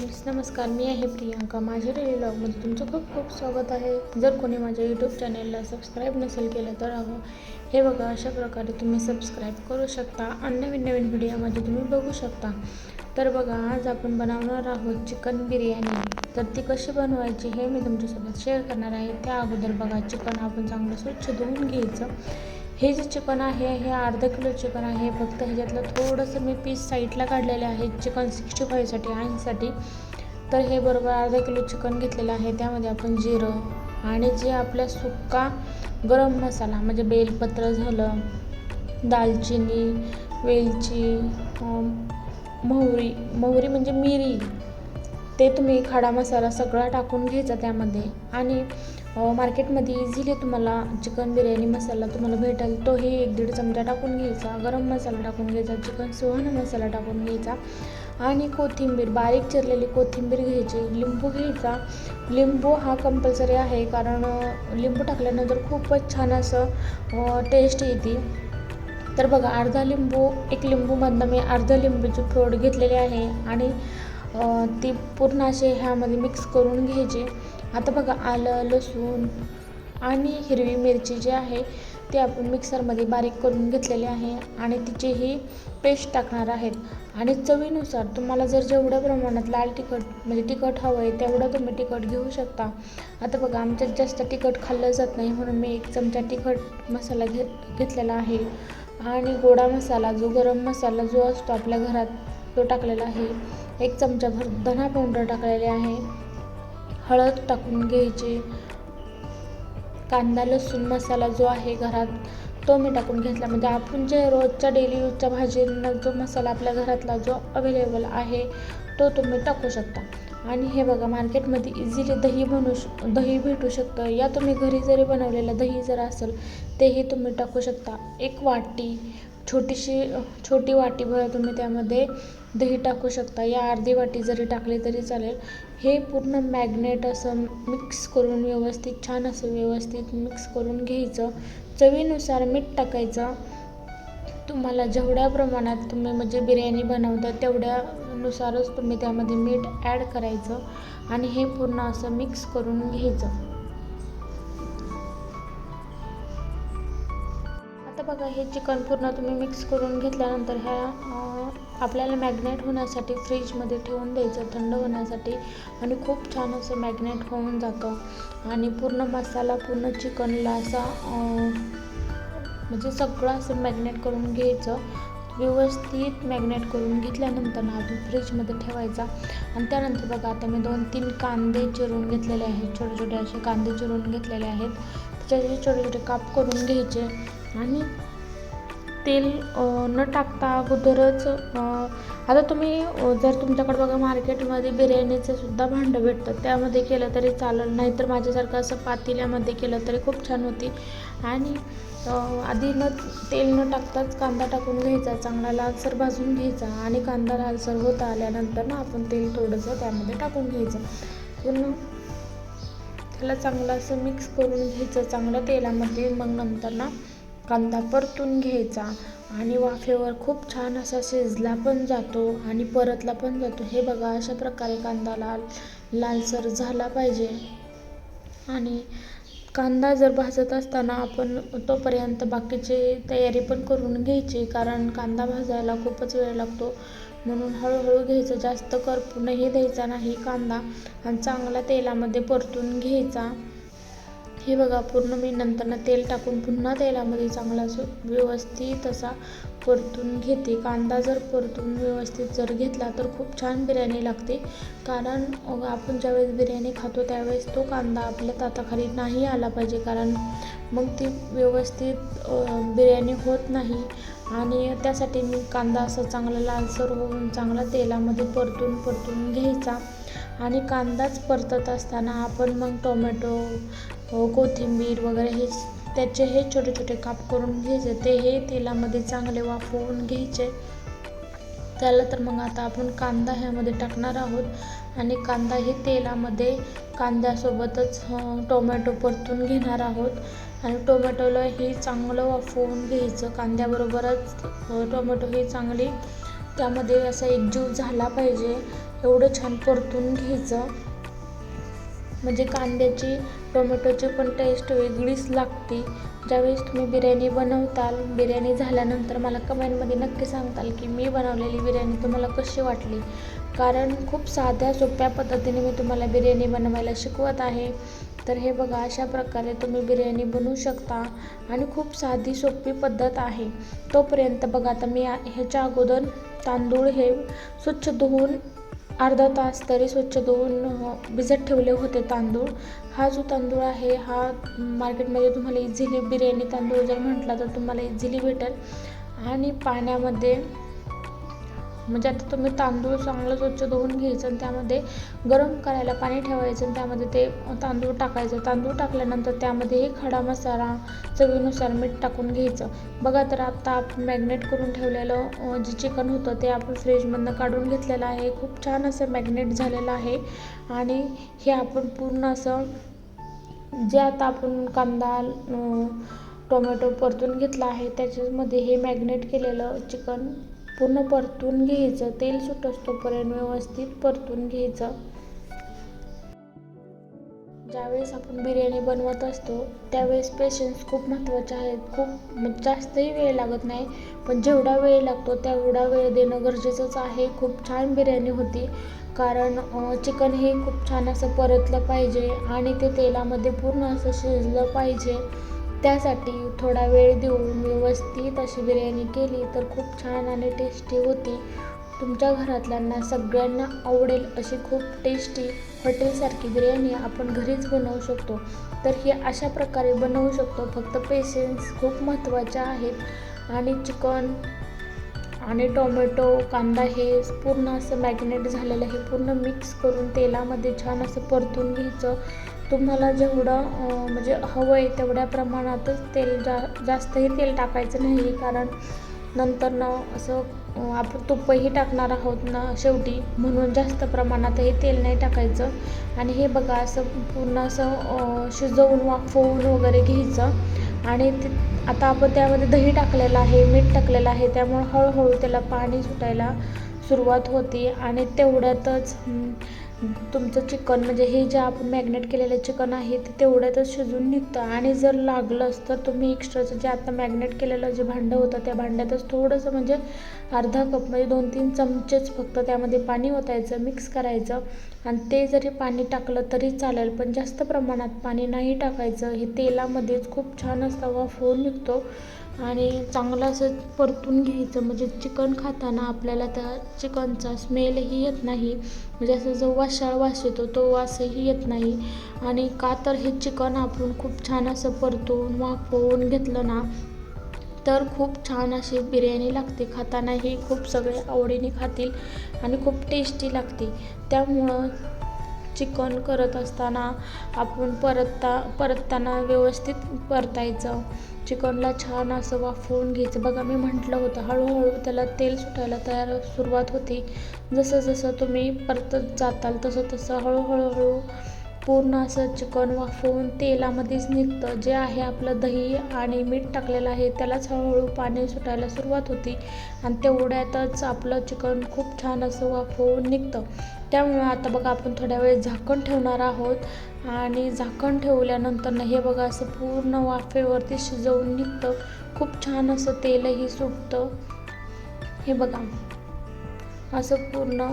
Friends नमस्कार. मी आहे प्रियांका. माझ्या डेली ब्लॉगमध्ये तुमचं खूप खूप स्वागत आहे. जर कोणी माझ्या यूट्यूब चॅनलला सबस्क्राईब नसेल केलं तर हवं. हे बघा अशा प्रकारे तुम्ही सबस्क्राईब करू शकता आणि नवीन नवीन व्हिडिओमध्ये तुम्ही बघू शकता. तर बघा आज आपण बनवणार आहोत चिकन बिर्याणी. तर ती कशी बनवायची हे मी तुमच्यासोबत शेअर करणार आहे. त्या अगोदर बघा चिकन आपण चांगलं स्वच्छ धुवून घ्यायचं. हे जे चिकन आहे हे अर्धा किलो चिकन आहे. फक्त ह्याच्यातलं थोडंसं मी पीस साईडला काढलेले आहे चिकन सिक्स्टी फाईव्हसाठी आणण्यासाठी तर हे बरोबर अर्धा किलो चिकन घेतलेलं आहे. त्यामध्ये आपण जिरं आणि जे आपला सुका गरम मसाला म्हणजे बेलपत्र झालं दालचिनी वेलची मोहरी मोहरी म्हणजे मिरी ते तुम्ही खडा मसाला सगळा टाकून घ्यायचा त्यामध्ये. आणि मार्केटमध्ये इझिली तुम्हाला चिकन बिर्याणी मसाला तुम्हाला भेटेल. तोही एक दीड चमचा टाकून घ्यायचा. गरम मसाला टाकून घ्यायचा. चिकन सुहाणा मसाला टाकून घ्यायचा. आणि कोथिंबीर बारीक चिरलेली कोथिंबीर घ्यायची. लिंबू घ्यायचा. लिंबू हा कंपल्सरी आहे कारण लिंबू टाकल्यानंतर खूपच छान असं टेस्ट येते. तर बघा अर्धा लिंबू एक लिंबूमधनं मी अर्धा लिंबूची फोड घेतलेली आहे. आणि ती पूर्ण असे ह्यामध्ये मिक्स करून घ्यायचे. आता बघा आलं लसूण आणि हिरवी मिरची जी आहे ती आपण मिक्सरमध्ये बारीक करून घेतलेली आहे आणि तिचीही पेस्ट टाकणार आहेत. आणि चवीनुसार तुम्हाला जर जेवढ्या प्रमाणात लाल तिखट म्हणजे तिखट हवं आहे तेवढं तुम्ही तिखट घेऊ शकता. आता बघा आमच्यात जास्त तिखट खाल्लं जात नाही म्हणून मी एक चमचा तिखट मसाला घे घेतलेला आहे. आणि गोडा मसाला जो गरम मसाला जो असतो आपल्या घरात तो टाकलेला आहे. एक चमचाभर धना पावडर टाकलेले आहे. हळद टाकून घ्यायची. कांदा लसूण मसाला जो आहे घरात तो मी टाकून घेतला. म्हणजे आपण जे रोजच्या डेली यूजच्या भाजींना जो मसाला आपल्या घरातला जो अवेलेबल आहे तो तुम्ही टाकू शकता. आणि हे बघा मार्केटमध्ये इझिली दही बनू श दही भेटू शकतं. या तुम्ही घरी जरी बनवलेलं दही जर असेल तेही तुम्ही टाकू शकता. एक वाटी छोटीशी छोटी वाटीभर तुम्ही त्यामध्ये दही टाकू शकता. या अर्धी वाटी जरी टाकली तरी चालेल. हे पूर्ण मॅग्नेट असं मिक्स करून व्यवस्थित छान असं व्यवस्थित मिक्स करून घ्यायचं. चवीनुसार मीठ टाकायचं. तुम्हाला जेवढ्या प्रमाणात तुम्ही म्हणजे बिर्याणी बनवता तेवढ्यानुसारच तुम्ही त्यामध्ये मीठ ॲड करायचं आणि हे पूर्ण असं मिक्स करून घ्यायचं. आता हे चिकन पूर्ण तुम्ही मिक्स करून घेतल्यानंतर ह्या आपल्याला मॅग्नेट होण्यासाठी फ्रीजमध्ये ठेवून द्यायचं थंड होण्यासाठी. आणि खूप छान असं मॅग्नेट होऊन जातं. आणि पूर्ण मसाला पूर्ण चिकनला असा म्हणजे सगळं असं मॅग्नेट करून घ्यायचं. व्यवस्थित मॅग्नेट करून घेतल्यानंतर ना फ्रीजमध्ये ठेवायचा. आणि त्यानंतर बघा आता मी दोन तीन कांदे चिरून घेतलेले आहेत. छोटे छोटे असे कांदे चिरून घेतलेले आहेत. त्याचे छोटे छोटे काप करून घ्यायचे. आणि तेल न टाकता अगोदरच आता तुम्ही जर तुमच्याकडे बघा मार्केटमध्ये बिर्याणीचं सुद्धा भांडं भेटतं त्यामध्ये केलं तरी चालेल. नाहीतर माझ्यासारखं असं पातेल्यामध्ये केलं तरी खूप छान होती. आणि आधी न तेल न टाकताच कांदा टाकून घ्यायचा चांगला लालसर भाजून घ्यायचा आणि कांदा लालसर होत आल्यानंतर ना आपण तेल थोडंसं त्यामध्ये टाकून घ्यायचं. पूर्ण त्याला चांगलं असं मिक्स करून घ्यायचं चांगलं तेलामध्ये मग नंतर ना कांदा परतून घ्यायचा आणि वाफेवर खूप छान असा शिजला पण जातो आणि परतला पण जातो. हे बघा अशा प्रकारे कांदा लाल लालसर झाला पाहिजे. आणि कांदा जर भाजत असताना आपण तोपर्यंत बाकीची तयारी पण करून घ्यायची कारण कांदा भाजायला खूपच वेळ लागतो. म्हणून हळूहळू घ्यायचं. जास्त करपूनही द्यायचा नाही कांदा आणि चांगला तेलामध्ये परतून घ्यायचा. हे बघा पूर्ण मी नंतर तेल टाकून पुन्हा तेलामध्ये चांगला असं व्यवस्थित असा परतून घेते. कांदा जर परतून व्यवस्थित जर घेतला तर खूप छान बिर्याणी लागते. कारण आपण ज्यावेळेस बिर्याणी खातो त्यावेळेस तो कांदा आपल्या ताताखाली नाही आला पाहिजे. कारण मग ती व्यवस्थित बिर्याणी होत नाही. आणि त्यासाठी मी कांदा असा चांगला लालसर होऊन चांगला तेलामध्ये परतून परतून घ्यायचा. आणि कांदाच परतत असताना आपण मग टोमॅटो हो, कोथिंबीर वगैरे हे त्याचे हे छोटे छोटे काप करून घ्यायचे. ते हे तेलामध्ये चांगले वाफवून घ्यायचे. त्याला तर मग आता आपण कांदा ह्यामध्ये टाकणार आहोत. आणि कांदा हे तेलामध्ये कांद्यासोबतच टोमॅटो परतून घेणार आहोत. आणि टोमॅटोला हे चांगलं वाफवून घ्यायचं. कांद्याबरोबरच टोमॅटो हे चांगली त्यामध्ये असा एकजीव झाला पाहिजे. एवढं छान परतून घ्यायचं. म्हणजे कांद्याची टोमॅटोची पण टेस्ट वेगळीच लागते. ज्यावेळेस तुम्ही बिर्याणी बनवताल बिर्याणी झाल्यानंतर मला कमेंटमध्ये नक्की सांगताल की मी बनवलेली बिर्याणी तुम्हाला कशी वाटली? कारण खूप साध्या सोप्या पद्धतीने मी तुम्हाला बिर्याणी बनवायला शिकवत आहे. तर हे बघा अशा प्रकारे तुम्ही बिर्याणी बनवू शकता आणि खूप साधी सोपी पद्धत आहे. तोपर्यंत बघा आता मी ह्याच्या अगोदर तांदूळ हे स्वच्छ धुवून अर्धा तास तरी स्वच्छ धुवून भिजत ठेवले होते तांदूळ. हा जो तांदूळ आहे हा मार्केटमध्ये तुम्हाला इझिली बिर्याणी तांदूळ जर म्हटला तर तुम्हाला इझिली भेटेल. आणि पाण्यामध्ये म्हणजे आता तुम्ही तांदूळ चांगलं स्वच्छ धुवून घ्यायचं आणि त्यामध्ये गरम करायला पाणी ठेवायचं आणि त्यामध्ये ते तांदूळ टाकायचं. तांदूळ टाकल्यानंतर त्यामध्ये खडा मसाला चवीनुसार मीठ टाकून घ्यायचं. बघा तर आता आपण मॅग्नेट करून ठेवलेलं जे चिकन होतं ते आपण फ्रीजमधनं काढून घेतलेलं आहे. खूप छान असं मॅग्नेट झालेलं आहे. आणि हे आपण पूर्ण असं जे आता आपण कांदा टोमॅटो परतून घेतला आहे त्याच्यामध्ये हे मॅग्नेट केलेलं चिकन पूर्ण परतून घ्यायचं. तेल सुटस तोपर्यंत व्यवस्थित परतून घ्यायचं. ज्यावेळेस आपण बिर्याणी बनवत असतो त्यावेळेस पेशन्स खूप महत्त्वाचे आहेत खूप म्हणजे जास्तही वेळ लागत नाही पण जेवढा वेळ लागतो तेवढा वेळ देणं गरजेचंच आहे. खूप छान बिर्याणी होती. कारण चिकन हे खूप छान असं परतलं पाहिजे आणि ते तेलामध्ये पूर्ण असं शिजलं पाहिजे. त्यासाठी थोडा वेळ देऊन व्यवस्थित अशी बिर्याणी केली तर खूप छान आणि टेस्टी होती. तुमच्या घरातल्यांना सगळ्यांना आवडेल अशी खूप टेस्टी हॉटेलसारखी बिर्याणी आपण घरीच बनवू शकतो. तर ही अशा प्रकारे बनवू शकतो. फक्त पेशन्स खूप महत्त्वाचे आहेत. आणि चिकन आणि टोमॅटो कांदा हे पूर्ण असं मॅग्नेट झालेलं हे पूर्ण मिक्स करून तेलामध्ये छान असं परतून घ्यायचं. तुम्हाला जेवढं म्हणजे हवं आहे तेवढ्या प्रमाणातच तेल जा जास्तही तेल टाकायचं नाही कारण नंतर ना असं आपण तुपही टाकणार आहोत ना शेवटी म्हणून जास्त प्रमाणात हे तेल नाही टाकायचं. आणि हे बघा असं पूर्ण असं शिजवून वाफवून वगैरे घ्यायचं. आणि ते आता आपण त्यामध्ये दही टाकलेलं आहे मीठ टाकलेलं आहे त्यामुळे हळूहळू त्याला पाणी सुटायला सुरुवात होती. आणि तेवढ्यातच तुमचं चिकन म्हणजे हे जे आपण मॅग्नेट केलेलं चिकन आहे ते तेवढ्यातच शिजून निघतं. आणि जर लागलंच तर तुम्ही एक्स्ट्राचं जे आता मॅग्नेट केलेलं जे भांडं होतं त्या भांड्यातच थोडंसं म्हणजे अर्धा कप म्हणजे दोन तीन चमचेच फक्त त्यामध्ये पाणी ओतायचं मिक्स करायचं. आणि ते जरी पाणी टाकलं तरी चालेल पण जास्त प्रमाणात पाणी नाही टाकायचं. हे तेलामध्येच खूप छान असा वाफवून निघतो. आणि चांगलं असं परतून घ्यायचं. म्हणजे चिकन खाताना आपल्याला त्या चिकनचा स्मेलही येत नाही. म्हणजे असं जो वाशाळ वास येतो तो वासही येत नाही. आणि का तर हे चिकन आपण खूप छान असं परतून वाफवून घेतलं ना तर खूप छान अशी बिर्याणी लागते. खातानाही खूप सगळे आवडीने खातील आणि खूप टेस्टी लागते. त्यामुळं चिकन करत असताना आपण परतता परतताना व्यवस्थित परतायचं. चिकनला छान असं वाफवून घ्यायचं. बघा मी म्हटलं होतं हळूहळू त्याला तेल सुटायला तयार सुरुवात होती. जसं जसं तुम्ही परतत जाताल तसं तसं हळूहळूहळू पूर्ण असं चिकन वाफवून तेलामध्येच निघतं. जे आहे आपलं दही आणि मीठ टाकलेलं आहे त्यालाच हळूहळू पाणी सुटायला सुरुवात होती. आणि तेवढ्यातच आपलं चिकन खूप छान असं वाफवून निघतं. त्यामुळं आता बघा आपण थोड्या वेळ झाकण ठेवणार आहोत. आणि झाकण ठेवल्यानंतर हे बघा असं पूर्ण वाफेवरती शिजवून निघतं. खूप छान असं तेलही सुटतं. हे बघा. असं पूर्ण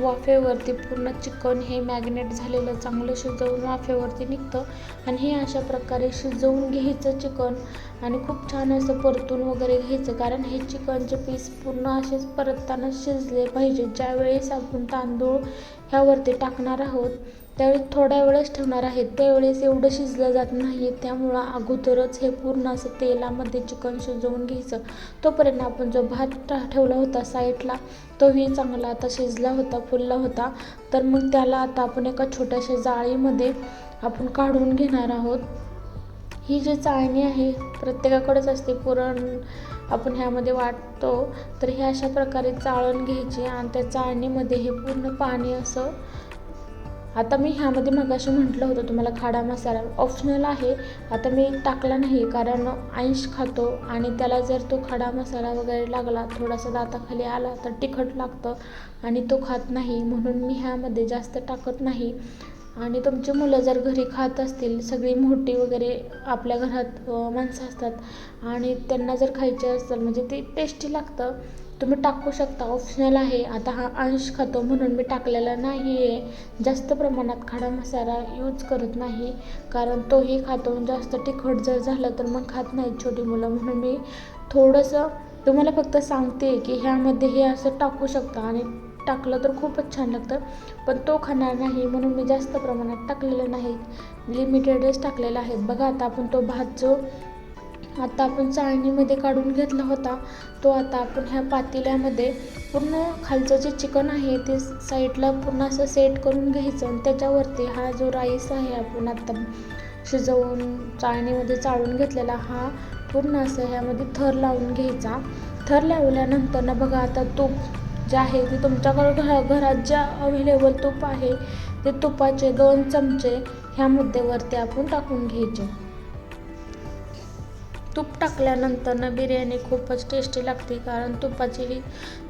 वाफेवरती पूर्ण चिकन हे मॅग्नेट झालेलं चांगलं शिजवून वाफेवरती निघतं. आणि हे अशा प्रकारे शिजवून घ्यायचं चिकन आणि खूप छान असं परतून वगैरे घ्यायचं. कारण हे चिकनचे पीस पूर्ण असेच परतताना शिजले पाहिजे ज्यावेळेस आपण तांदूळ ह्यावरती टाकणार आहोत. त्यावेळी थोड्या वेळेस ठेवणार आहेत. त्यावेळेस एवढं शिजलं जात नाही त्यामुळं अगोदरच हे पूर्ण असं तेलामध्ये चिकन शिजवून घ्यायचं. तोपर्यंत आपण जो भात ठेवला होता साईडला तोही चांगला आता शिजला होता फुलला होता. तर मग त्याला आता आपण एका छोट्याशा जाळीमध्ये आपण काढून घेणार आहोत. ही जी चाळणी आहे प्रत्येकाकडेच असते. पुरण आपण ह्यामध्ये वाटतो तर हे अशा प्रकारे चाळण घ्यायची आणि त्या चाळणीमध्ये हे पूर्ण पाणी असं आता मी ह्यामध्ये मगाशी म्हटलं होतं तुम्हाला खाडा मसाला ऑप्शनल आहे आता मी टाकला नाही कारण आईश खातो आणि त्याला जर तो खडा मसाला वगैरे लागला थोडासा दाताखाली आला तर तिखट लागतं आणि तो खात नाही म्हणून मी ह्यामध्ये जास्त टाकत नाही. आणि तुमची मुलं जर घरी खात असतील सगळी मोठी वगैरे आपल्या घरात माणसं असतात आणि त्यांना जर खायचे असेल म्हणजे ते टेस्टी लागतं तुम्ही टाकू शकता ऑप्शनल आहे. आता हा अंश खातो म्हणून मी टाकलेला नाही आहे जास्त प्रमाणात खडा मसाला यूज करत नाही कारण तोही खातो. जास्त तिखट जर झालं तर मग खात नाहीत छोटी मुलं. म्हणून मी थोडंसं तुम्हाला फक्त सांगते की ह्यामध्ये हे असं टाकू शकता आणि टाकलं तर खूपच छान लागतं. पण तो खाणार नाही म्हणून मी जास्त प्रमाणात टाकलेलं नाही. लिमिटेडच टाकलेलं आहे. बघा आता आपण तो भात जो आता आपण चाळणीमध्ये काढून घेतला होता तो आता आपण ह्या पातेल्यामध्ये पूर्ण खालचं जे चिकन आहे ते साईडला पूर्ण असं सेट करून घ्यायचं आणि त्याच्यावरती हा जो राईस आहे आपण आत्ता शिजवून चाळणीमध्ये चाळून घेतलेला हा पूर्ण असं ह्यामध्ये थर लावून घ्यायचा. थर लावल्यानंतर ना बघा आता तूप जे आहे ते तुमच्याकडं घरा घरात ज्या अवेलेबल तूप आहे ते तुपाचे दोन चमचे ह्या मुद्द्यावरती आपण टाकून घ्यायचे. तूप टाकल्यानंतर ना बिर्याणी खूपच टेस्टी लागते कारण तुपाची ही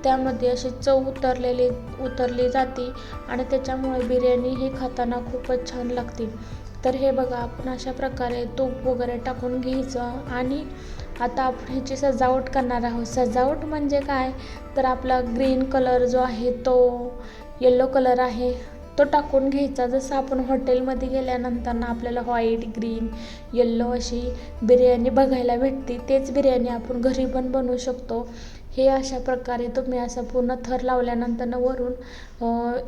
त्यामध्ये अशी चव उतरलेली उतरली जाते आणि त्याच्यामुळे बिर्याणी ही खाताना खूपच छान लागते. तर हे बघा आपण अशा प्रकारे तूप वगैरे टाकून घ्यायचं आणि आता आपण ह्याची सजावट करणार आहोत. सजावट म्हणजे काय? तर आपला ग्रीन कलर जो आहे तो येलो कलर आहे. तो टाकून घ्यायचा. जसं आपण हॉटेलमध्ये गेल्यानंतर ना आपल्याला व्हाईट ग्रीन येल्लो अशी बिर्याणी बघायला भेटते. तेच बिर्याणी आपण घरी पण बनवू शकतो. हे अशा प्रकारे तुम्ही असं पूर्ण थर लावल्यानंतर वरून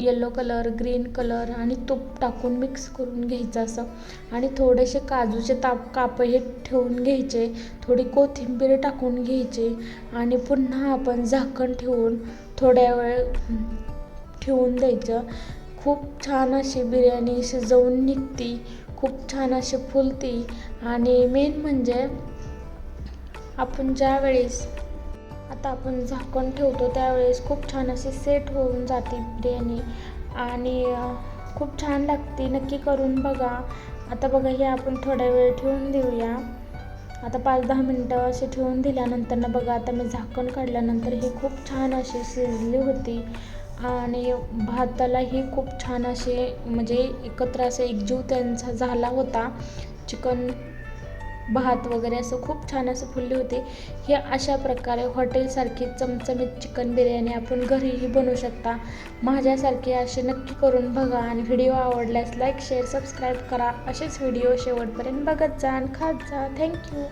येल्लो कलर ग्रीन कलर आणि तूप टाकून मिक्स करून घ्यायचं असं. आणि थोडेसे काजूचे ताप काप हे ठेवून घ्यायचे. थोडी कोथिंबीर टाकून घ्यायची. आणि पुन्हा आपण झाकण ठेवून थोड्या वेळ ठेवून द्यायचं. खूप छान अशी बिर्याणी शिजवून निघती खूप छान अशी फुलती आणि मेन म्हणजे आपण ज्या वेळेस आता आपण झाकण ठेवतो त्यावेळेस खूप छान अशी सेट होऊन जाते बिर्याणी आणि खूप छान लागते. नक्की करून बघा. आता बघा हे आपण थोडा वेळ ठेवून देऊया. आता पाच दहा मिनटं असे ठेवून दिल्यानंतर ना बघा आता मी झाकण काढल्यानंतर ही खूप छान अशी शिजली होती. आणि भातालाही खूप छान असे म्हणजे एकत्र असे एकजीव त्यांचा झाला होता. चिकन भात वगैरे असं खूप छान असं फुलले होते. हे अशा प्रकारे हॉटेलसारखी चमचमीत चिकन बिर्याणी आपण घरीही बनवू शकता. माझ्यासारखे असे नक्की करून बघा आणि व्हिडिओ आवडल्यास लाईक शेअर सबस्क्राईब करा. असेच व्हिडिओ शेवटपर्यंत बघत जा आणि खात जा. थँक्यू.